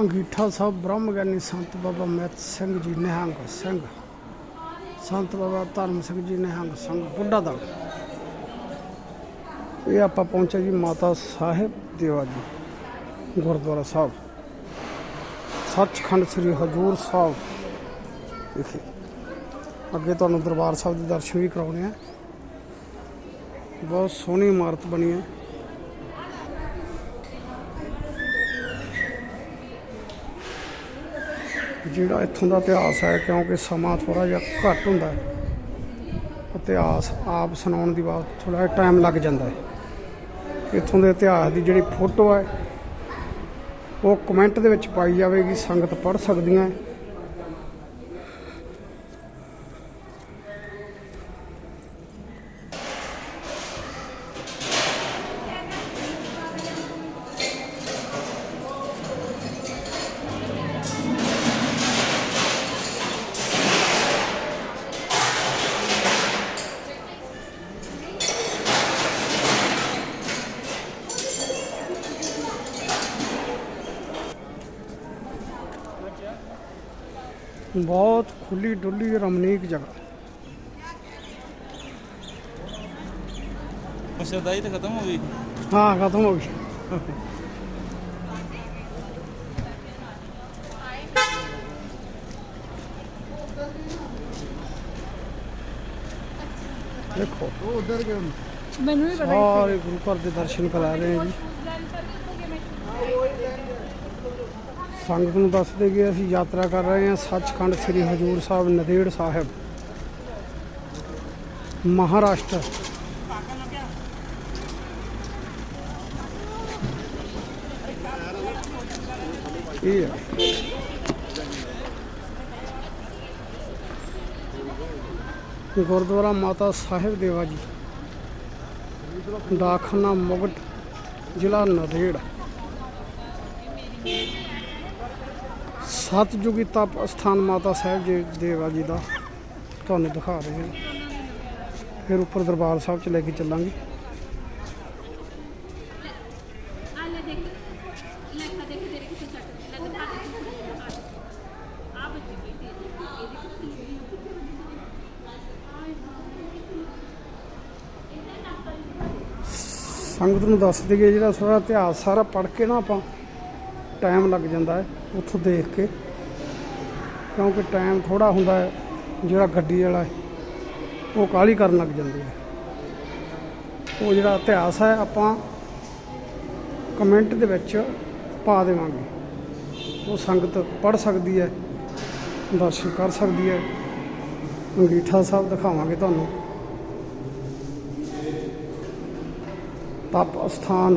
ਅੰਗੀਠਾ ਸਾਹਿਬ, ਬ੍ਰਹਮ ਗਿਆਨੀ ਸੰਤ ਬਾਬਾ ਮਹਿਤ ਸਿੰਘ ਜੀ ਨਿਹੰਗ ਸਿੰਘ, ਸੰਤ ਬਾਬਾ ਧਰਮ ਸਿੰਘ ਜੀ ਨਿਹੰਗ ਸਿੰਘ, ਬੁੱਢਾ ਦਲ। ਇਹ ਆਪਾਂ ਪਹੁੰਚੇ ਜੀ ਮਾਤਾ ਸਾਹਿਬ ਦੇਵਾ ਜੀ, ਗੁਰਦੁਆਰਾ ਸਾਹਿਬ। ਸੱਚਖੰਡ ਸ੍ਰੀ ਹਜੂਰ ਸਾਹਿਬ ਵਿਖੇ। ਅੱਗੇ ਤੁਹਾਨੂੰ ਦਰਬਾਰ ਸਾਹਿਬ ਦੇ ਦਰਸ਼ਨ ਵੀ ਕਰਾਉਣੇ ਆ। ਬਹੁਤ ਸੋਹਣੀ ਇਮਾਰਤ ਬਣੀ ਹੈ। ਜਿਹੜਾ ਇੱਥੋਂ ਦਾ ਇਤਿਹਾਸ ਹੈ, ਕਿਉਂਕਿ ਸਮਾਂ ਥੋੜਾ ਜਿਹਾ ਘੱਟ ਹੁੰਦਾ ਹੈ। ਇਤਿਹਾਸ ਆਪ ਸੁਣਾਉਣ ਦੀ ਬਾਤ ਥੋੜਾ ਜਿਹਾ ਟਾਈਮ ਲੱਗ ਜਾਂਦਾ ਹੈ। ਇੱਥੋਂ ਦੇ ਇਤਿਹਾਸ ਦੀ ਜਿਹੜੀ ਫੋਟੋ ਹੈ, ਉਹ ਕਮੈਂਟ ਦੇ ਵਿੱਚ ਪਾਈ ਜਾਵੇਗੀ, ਸੰਗਤ ਪੜ੍ਹ ਸਕਦੀਆਂ ਹੈ। ਬਹੁਤ ਖੁੱਲੀ ਡੁੱਲੀ ਰਮਣੀਕ ਜਗ੍ਹਾ ਮਸ਼ਰਦਾਈ ਤਾਂ ਖਤਮ ਹੋ ਗਈ ਹਾਂ ਖਤਮ ਹੋ ਗਈ ਦੇਖੋ ਉਧਰ ਗਏ ਮੈਨੂੰ ਵੀ ਪਤਾ ਸਾਰੇ ਗੁਰੂ ਘਰ ਦੇ ਦਰਸ਼ਨ ਕਰਾ ਰਹੇ ਹਾਂ ਜੀ ਸੰਗਤ ਨੂੰ ਦੱਸਦੇ ਕਿ ਅਸੀਂ ਯਾਤਰਾ ਕਰ ਰਹੇ ਹਾਂ ਸੱਚਖੰਡ ਸ੍ਰੀ ਹਜੂਰ ਸਾਹਿਬ ਨਦੇੜ ਸਾਹਿਬ। ਮਹਾਰਾਸ਼ਟਰ। ਇਹ ਆ। ਗੁਰਦੁਆਰਾ ਮਾਤਾ ਸਾਹਿਬ ਦੇਵਾ ਜੀ ਡਾਕਖਾਨਾ ਮੁਗਟ, ਜ਼ਿਲ੍ਹਾ ਨਦੇੜ। ਸਤਜੁਗੀ ਤਪ ਸਥਾਨ ਮਾਤਾ ਸਾਹਿਬ ਜੀ, ਦੇਵਾ ਜੀ ਦਾ। ਤੁਹਾਨੂੰ ਦਿਖਾ ਰਹੇ ਹਾਂ। ਫਿਰ ਉੱਪਰ ਦਰਬਾਰ ਸਾਹਿਬ ਚ ਲੈ ਕੇ ਚੱਲਾਂਗੇ। ਸੰਗਤ ਨੂੰ ਦੱਸ ਦਈਏ ਜਿਹੜਾ ਸਾਰਾ ਇਤਿਹਾਸ ਸਾਰਾ ਪੜ੍ਹ ਕੇ ਨਾ ਆਪਾਂ ਟਾਈਮ ਲੱਗ ਜਾਂਦਾ ਹੈ ਉੱਥੋਂ ਦੇਖ ਕੇ, ਕਿਉਂਕਿ ਟਾਈਮ ਥੋੜਾ ਹੁੰਦਾ ਹੈ, ਜਿਹੜਾ ਗੱਡੀ ਵਾਲਾ ਉਹ ਕਾਹਲੀ ਕਰਨ ਲੱਗ ਜਾਂਦੀ ਹੈ। ਉਹ ਜਿਹੜਾ ਇਤਿਹਾਸ ਹੈ, ਆਪਾਂ ਕਮੈਂਟ ਦੇ ਵਿੱਚ ਪਾ ਦੇਵਾਂਗੇ। ਉਹ ਸੰਗਤ ਪੜ੍ਹ ਸਕਦੀ ਹੈ, ਦਰਸ਼ਨ ਕਰ ਸਕਦੀ ਹੈ। ਅੰਗੀਠਾ ਸਾਹਿਬ ਦਿਖਾਵਾਂਗੇ ਤੁਹਾਨੂੰ। ਤਪ ਅਸਥਾਨ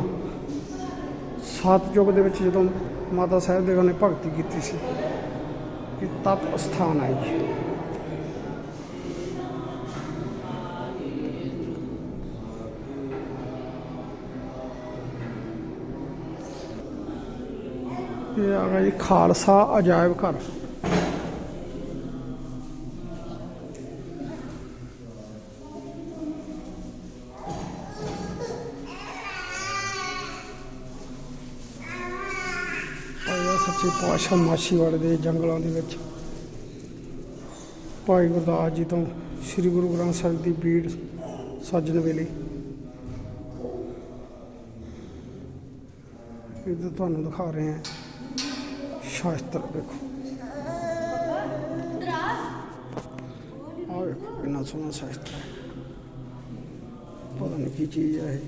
ਸਤਯੁਗ ਦੇ ਵਿੱਚ ਜਦੋਂ ਮਾਤਾ ਸਾਹਿਬ ਦੇ ਨੇ ਭਗਤੀ ਕੀਤੀ ਸੀ ਕਿ ਤਪ ਅਸਥਾਨ ਹੈ ਜੀ। ਇਹ ਆ ਗਿਆ ਜੀ ਖਾਲਸਾ ਅਜਾਇਬ ਘਰ। ਸੱਚੇ ਪਾਤਸ਼ਾਹ ਮਾਛੀਵਾੜੇ ਦੇ ਜੰਗਲਾਂ ਦੇ ਵਿੱਚ ਭਾਈ ਗੁਰਦਾਸ ਜੀ ਤੋਂ ਸ੍ਰੀ ਗੁਰੂ ਗ੍ਰੰਥ ਸਾਹਿਬ ਦੀ ਬੀੜ ਸਾਜਣ ਵੇਲੇ। ਇਹ ਤੁਹਾਨੂੰ ਦਿਖਾ ਰਹੇ ਹਾਂ। ਸ਼ਾਸਤਰ ਦੇਖੋ। ਆਹ ਵੇਖੋ ਕਿੰਨਾ ਸੋਹਣਾ ਸ਼ਾਸਤਰ ਹੈ। ਪਤਾ ਨਹੀਂ ਕੀ ਚੀਜ਼ ਹੈ ਇਹ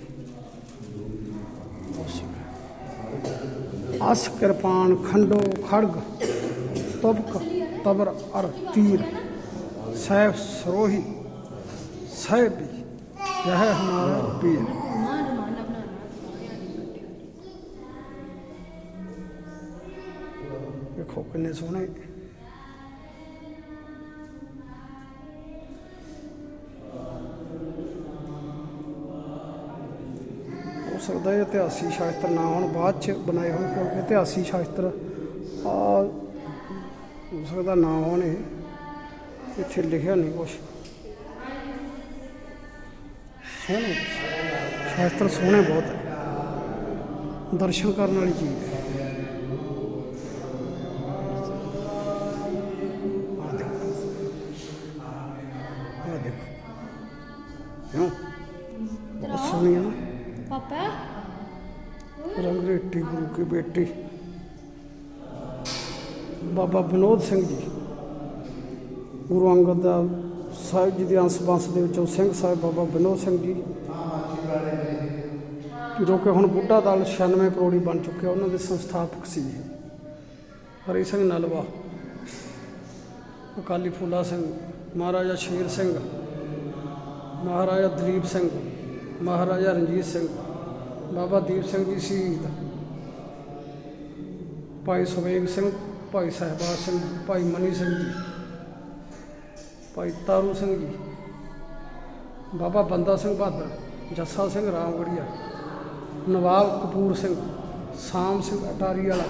ਬਹੁਤ ਸੋਹਣਾ ਅਸ ਕਿਰਪਾਨ ਖੰਡੋ ਖੜਗ, ਤਬਕ, ਤਬਰ, ਅਰ, ਤੀਰ। ਸੈਫ ਸਰੋਹੀ, ਸਹਿਬ ਯਹ ਹੈ ਹਮਾਰਾ ਪੀਰ। ਵੇਖੋ ਕਿੰਨੇ ਸੋਹਣੇ। ਸਕਦਾ ਹੈ ਇਤਿਹਾਸੀ ਸ਼ਾਸਤਰ ਨਾ ਹੋਣ, ਬਾਅਦ ਚ ਬਣਾਏ ਹੋਣ, ਕਿਉਂਕਿ ਇਤਿਹਾਸੀ ਸ਼ਾਸਤਰ, ਆ, ਹੋ ਸਕਦਾ ਨਾ ਹੋਣ ਇੱਥੇ ਲਿਖਿਆ ਨਹੀਂ ਕੁਛ। ਸੋਹਣੇ, ਸ਼ਾਸਤਰ ਸੋਹਣੇ ਬਹੁਤ ਦਰਸ਼ਨ ਕਰਨ ਵਾਲੀ ਚੀਜ਼ ਹੈ। ਰੰਗ ਗੁਰੂ ਕੀ ਬੇਟੀ। ਬਾਬਾ ਵਿਨੋਦ ਸਿੰਘ ਜੀ, ਗੁਰੂ ਅੰਗਦ ਦਾ ਸਾਹਿਬ ਜੀ ਦੇ ਅੰਸ਼ ਬੰਸ ਦੇ ਵਿੱਚੋਂ ਸਿੰਘ ਸਾਹਿਬ ਬਾਬਾ ਵਿਨੋਦ ਸਿੰਘ ਜੀ, ਜੋ ਕਿ ਹੁਣ ਬੁੱਢਾ ਦਲ 96 ਕਰੋੜੀ ਬਣ ਚੁੱਕਿਆ, ਉਹਨਾਂ ਦੇ ਸੰਸਥਾਪਕ ਸੀ ਹਰੀ ਸਿੰਘ ਨਲਵਾ, ਅਕਾਲੀ ਫੂਲਾ ਸਿੰਘ, ਮਹਾਰਾਜਾ ਸ਼ੇਰ ਸਿੰਘ, ਮਹਾਰਾਜਾ ਦਲੀਪ ਸਿੰਘ, ਮਹਾਰਾਜਾ ਰਣਜੀਤ ਸਿੰਘ, ਬਾਬਾ ਦੀਪ ਸਿੰਘ ਜੀ ਸ਼ਹੀਦ। ਭਾਈ ਸੁਵੇਗ ਸਿੰਘ, ਭਾਈ ਸਹਿਬਾਜ ਸਿੰਘ, ਭਾਈ ਮਨੀ ਸਿੰਘ ਜੀ, ਭਾਈ ਤਾਰੂ ਸਿੰਘ ਜੀ, ਬਾਬਾ ਬੰਦਾ ਸਿੰਘ ਬਹਾਦਰ, ਜੱਸਾ ਸਿੰਘ ਰਾਮਗੜੀਆ, ਨਵਾਬ ਕਪੂਰ ਸਿੰਘ, ਸਾਮ ਸਿੰਘ ਅਟਾਰੀ ਵਾਲਾ,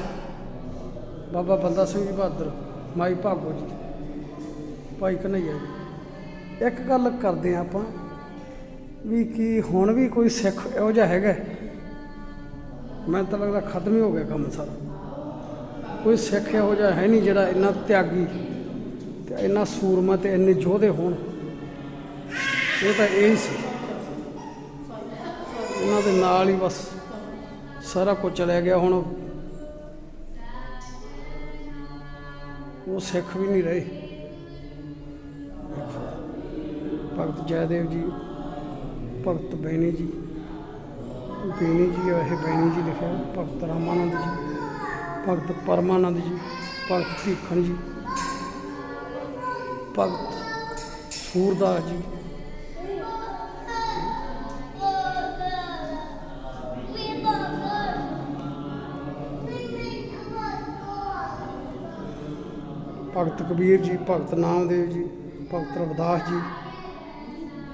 ਬਾਬਾ ਬੰਦਾ ਸਿੰਘ ਜੀ ਬਹਾਦਰ, ਮਾਈ ਭਾਗੋ ਜੀ, ਭਾਈ ਕਨਈਆ ਜੀ। ਇੱਕ ਗੱਲ ਕਰਦੇ ਆ ਆਪਾਂ ਵੀ ਕੀ ਹੁਣ ਵੀ ਕੋਈ ਸਿੱਖ ਇਹੋ ਜਿਹਾ ਹੈਗਾ? ਮੈਨੂੰ ਤਾਂ ਲੱਗਦਾ ਖਤਮ ਹੀ ਹੋ ਗਿਆ ਕੰਮ ਸਾਰਾ। ਕੋਈ ਸਿੱਖ ਇਹੋ ਜਿਹਾ ਹੈ ਨਹੀਂ ਜਿਹੜਾ ਇੰਨਾ ਤਿਆਗੀ ਤੇ ਇੰਨਾ ਸੂਰਮਾ ਤੇ ਇੰਨੇ ਯੋਧੇ ਹੋਣ। ਇਹ ਤਾਂ ਇਹ ਹੀ ਸੀ। ਉਹਨਾਂ ਦੇ ਨਾਲ ਹੀ ਬਸ ਸਾਰਾ ਕੁਝ ਚਲਿਆ ਗਿਆ। ਹੁਣ ਉਹ ਸਿੱਖ ਵੀ ਨਹੀਂ ਰਹੇ। ਭਗਤ ਜੈਦੇਵ ਜੀ, ਭਗਤ ਬੈਣੀ ਜੀ ਬੈਣੀ ਜੀ ਇਹ ਬੈਣੀ ਜੀ ਲਿਖਿਆ, ਭਗਤ ਰਾਮਾਨੰਦ ਜੀ। ਭਗਤ ਪਰਮਾਨੰਦ ਜੀ, ਭਗਤ ਭੀਖਣ ਜੀ, ਭਗਤ ਸੂਰਦਾਸ ਜੀ। ਭਗਤ ਕਬੀਰ ਜੀ, ਭਗਤ ਨਾਮਦੇਵ ਜੀ, ਭਗਤ ਰਵਿਦਾਸ ਜੀ,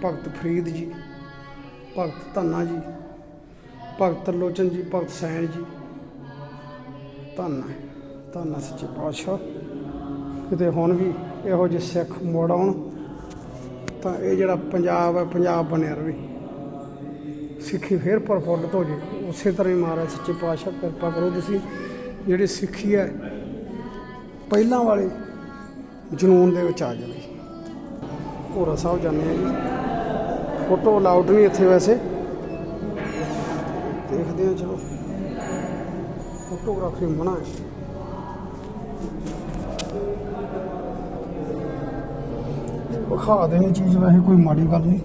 ਭਗਤ ਫਰੀਦ ਜੀ, ਭਗਤ ਧੰਨਾ ਜੀ, ਭਗਤ ਲੋਚਨ ਜੀ, ਭਗਤ ਸੈਣ ਜੀ। ਧੰਨ ਹੈ। ਧੰਨ ਹੈ ਸੱਚੇ ਪਾਤਸ਼ਾਹ। ਕਿਤੇ ਹੁਣ ਵੀ ਇਹੋ ਜਿਹੇ ਸਿੱਖ ਮੋੜ ਆਉਣ, ਤਾਂ ਇਹ ਜਿਹੜਾ ਪੰਜਾਬ ਹੈ, ਪੰਜਾਬ ਬਣਿਆ ਰਵੇ। ਸਿੱਖੀ ਫੇਰ ਪ੍ਰਫੁੱਲਤ ਹੋ ਜੇ। ਉਸੇ ਤਰ੍ਹਾਂ ਹੀ ਮਹਾਰਾਜ ਸੱਚੇ ਪਾਤਸ਼ਾਹ, ਕਿਰਪਾ ਕਰੋ ਤੁਸੀਂ। ਜਿਹੜੀ ਸਿੱਖੀ ਹੈ, ਪਹਿਲਾਂ ਵਾਲੇ ਜਨੂਨ ਦੇ ਵਿੱਚ ਆ ਜਾਵੇ। ਭੋਰਾ ਸਾਹਿਬ ਜਾਂਦੇ ਆ ਜੀ। ਫੋਟੋ ਅਲਾਉਡ ਨਹੀਂ ਇੱਥੇ ਵੈਸੇ। ਦੇਖਦੇ ਆ, ਚਲੋ। ਫੋਟੋਗ੍ਰਾਫੀ ਮਨਾ ਹੈ। ਵਿਖਾ ਦੇਣੀ ਚੀਜ਼ ਵੈਸੇ ਕੋਈ ਮਾੜੀ ਗੱਲ ਨਹੀਂ।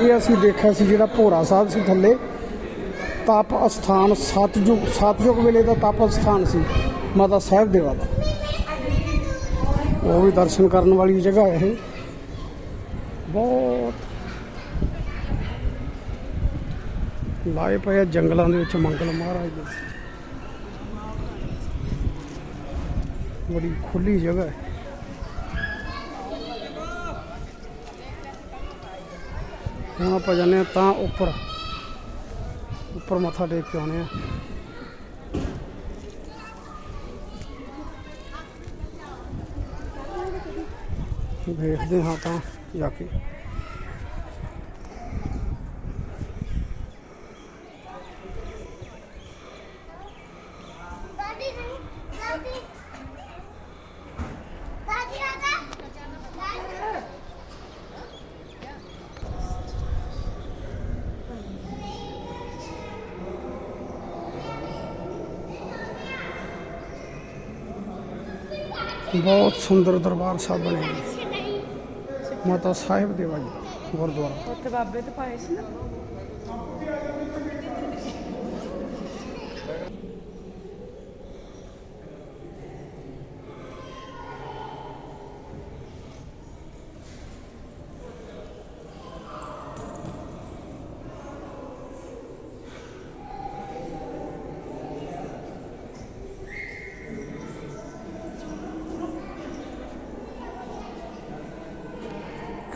ਇਹ ਅਸੀਂ ਦੇਖਿਆ ਸੀ ਜਿਹੜਾ ਭੋਰਾ ਸਾਹਿਬ ਸੀ ਥੱਲੇ, ਤਪ ਅਸਥਾਨ ਸਤਜੁਗ ਸਤਜੁਗ ਵੇਲੇ ਦਾ ਤਪ ਅਸਥਾਨ ਸੀ, ਮਾਤਾ ਸਾਹਿਬ ਦੇਵਾ ਦਾ ਉਹ ਵੀ ਦਰਸ਼ਨ ਕਰਨ ਵਾਲੀ ਜਗ੍ਹਾ ਹੈ ਇਹ। ਬਹੁਤ ਲਾਏ ਪਏ ਆ ਜੰਗਲਾਂ ਦੇ ਵਿੱਚ ਮੰਗਲ ਮਹਾਰਾਜ ਦੇ ਬੜੀ ਖੁੱਲੀ ਜਗ੍ਹਾ ਹੈ। ਹੁਣ ਆਪਾਂ ਜਾਂਦੇ ਹਾਂ ਤਾਂ ਉੱਪਰ। ਉੱਪਰ ਮੱਥਾ ਟੇਕ ਕੇ ਆਉਣੇ ਆ ਵੇਖਦੇ ਹਾਂ ਤਾਂ ਜਾ ਕੇ। ਬਹੁਤ ਸੁੰਦਰ ਦਰਬਾਰ ਸਾਹਿਬ ਬਣੇ ਨੇ। ਮਾਤਾ ਸਾਹਿਬ ਦੇਵਾ ਜੀ ਗੁਰਦੁਆਰਾ। ਉੱਥੇ ਬਾਬੇ ਤੇ ਪਾਏ ਸੀ ਨਾ?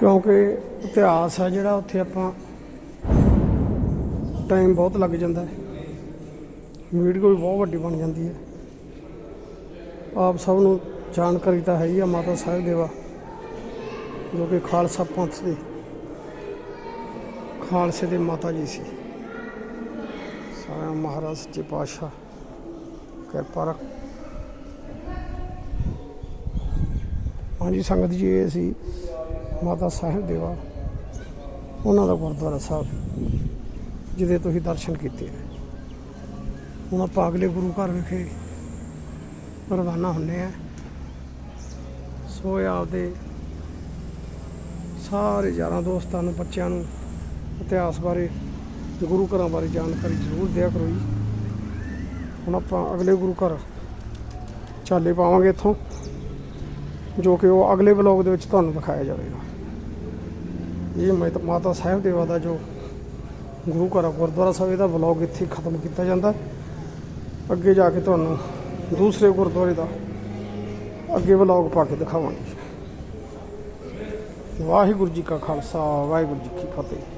ਕਿਉਂਕਿ ਇਤਿਹਾਸ ਆ ਜਿਹੜਾ, ਉੱਥੇ ਆਪਾਂ ਟਾਈਮ ਬਹੁਤ ਲੱਗ ਜਾਂਦਾ ਹੈ। ਵੀਡੀਓ ਵੀ ਬਹੁਤ ਵੱਡੀ ਬਣ ਜਾਂਦੀ ਹੈ। ਆਪ ਸਭ ਨੂੰ ਜਾਣਕਾਰੀ ਤਾਂ ਹੈ ਹੀ ਆ, ਮਾਤਾ ਸਾਹਿਬ ਦੇਵਾ, ਜੋ ਕਿ ਖਾਲਸਾ ਪੰਥ ਦੇ, ਖਾਲਸੇ ਦੇ ਮਾਤਾ ਜੀ ਸੀ। ਸਾਰਾ ਮਹਾਰਾਜ, ਸੱਚੇ ਪਾਤਸ਼ਾਹ, ਕਿਰਪਾ ਰੱਖ। ਹਾਂਜੀ, ਸੰਗਤ ਜੀ, ਇਹ ਸੀ ਮਾਤਾ ਸਾਹਿਬ ਦੇਵਾ। ਉਹਨਾਂ ਦਾ ਗੁਰਦੁਆਰਾ ਸਾਹਿਬ, ਜਿਹਦੇ ਤੁਸੀਂ ਦਰਸ਼ਨ ਕੀਤੇ। ਹੈ। ਹੁਣ ਆਪਾਂ ਅਗਲੇ ਗੁਰੂ ਘਰ ਵਿਖੇ ਰਵਾਨਾ ਹੁੰਨੇ ਆ। ਸੋ ਇਹ ਆਪਦੇ ਸਾਰੇ ਯਾਰਾਂ ਦੋਸਤਾਂ ਨੂੰ, ਬੱਚਿਆਂ ਨੂੰ ਇਤਿਹਾਸ ਬਾਰੇ, ਗੁਰੂ ਘਰਾਂ ਬਾਰੇ ਜਾਣਕਾਰੀ ਜ਼ਰੂਰ ਦਿਆ ਕਰੋ ਜੀ। ਹੁਣ ਆਪਾਂ ਅਗਲੇ ਗੁਰੂ ਘਰ ਚਾਲੇ ਪਾਵਾਂਗੇ ਇੱਥੋਂ, ਜੋ ਕਿ ਉਹ ਅਗਲੇ ਵਲੌਗ ਦੇ ਵਿੱਚ ਤੁਹਾਨੂੰ ਦਿਖਾਇਆ ਜਾਵੇਗਾ। ਇਹ ਮੈਂ ਤਾਂ ਮਾਤਾ ਸਾਹਿਬ ਦੇਵਾ ਦਾ ਜੋ ਗੁਰੂ ਘਰ ਗੁਰਦੁਆਰਾ ਸਾਹਿਬ, ਇਹਦਾ ਵਲੌਗ ਇੱਥੇ ਖਤਮ ਕੀਤਾ ਜਾਂਦਾ। ਅੱਗੇ ਜਾ ਕੇ ਤੁਹਾਨੂੰ ਦੂਸਰੇ ਗੁਰਦੁਆਰੇ ਦਾ ਅੱਗੇ ਵਲੌਗ ਪਾ ਕੇ ਦਿਖਾਵਾਂਗੇ। ਵਾਹਿਗੁਰੂ ਜੀ ਕਾ ਖਾਲਸਾ, ਵਾਹਿਗੁਰੂ ਜੀ ਕੀ ਫਤਿਹ।